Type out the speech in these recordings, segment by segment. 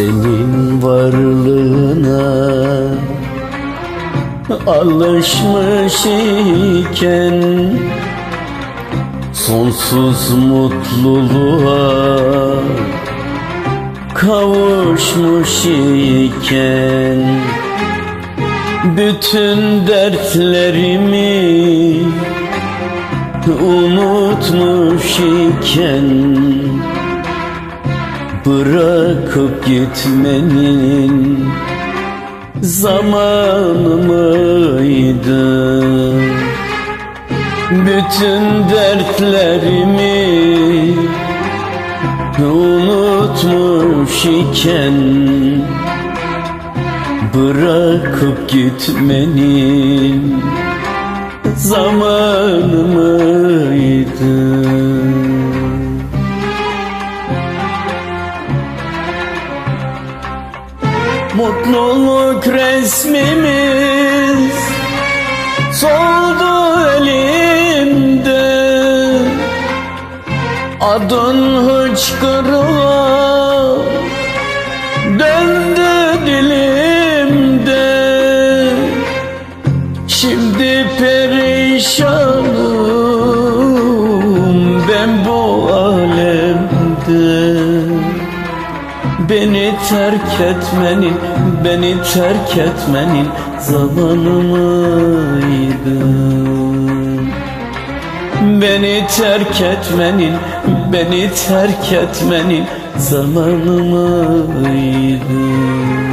Senin varlığına alışmış iken Sonsuz mutluluğa kavuşmuş iken Bütün dertlerimi unutmuş iken Bırakıp gitmenin zamanı mıydı? Bütün dertlerimi unutmuş iken Bırakıp gitmenin zamanı mıydı? Mutluluk resmimiz soldu elimde. Adın hıçkırığa döndü dilimde. Şimdi perişanım ben bu alemde Beni terk etmenin, beni terk etmenin zamanı mıydı? Beni terk etmenin, beni terk etmenin zamanı mıydı?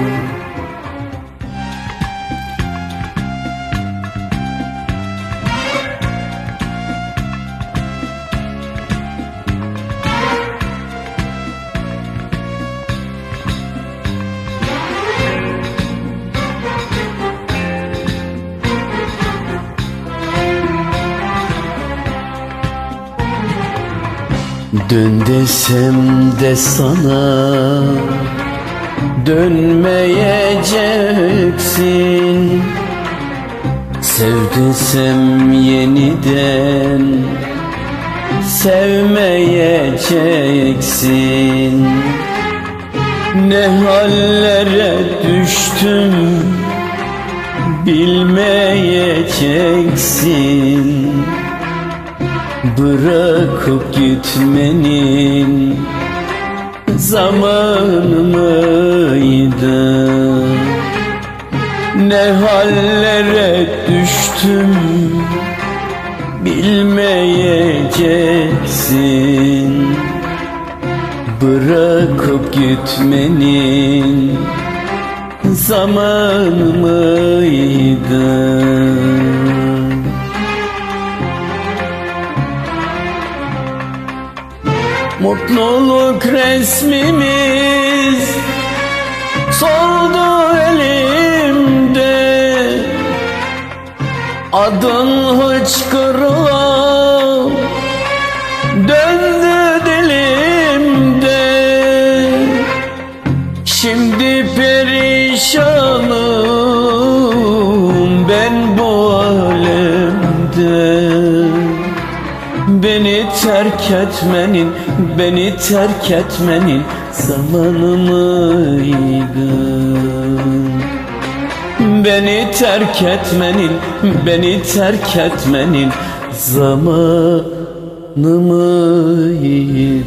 Dön desem de sana Dönmeyeceksin. Sev desem yeniden Sevmeyeceksin. Ne hallere düştüm Bilmeyeceksin Bırakıp gitmenin zamanı mıydı? Ne hallere düştüm bilmeyeceksin Bırakıp gitmenin zamanı mıydı? Mutluluk resmimiz soldu elimde. Adın hıçkırığa döndü dilimde. Şimdi perişanım Beni terk etmenin, beni terk etmenin zamanı mıydı? Beni terk etmenin, beni terk etmenin zamanı mıydı?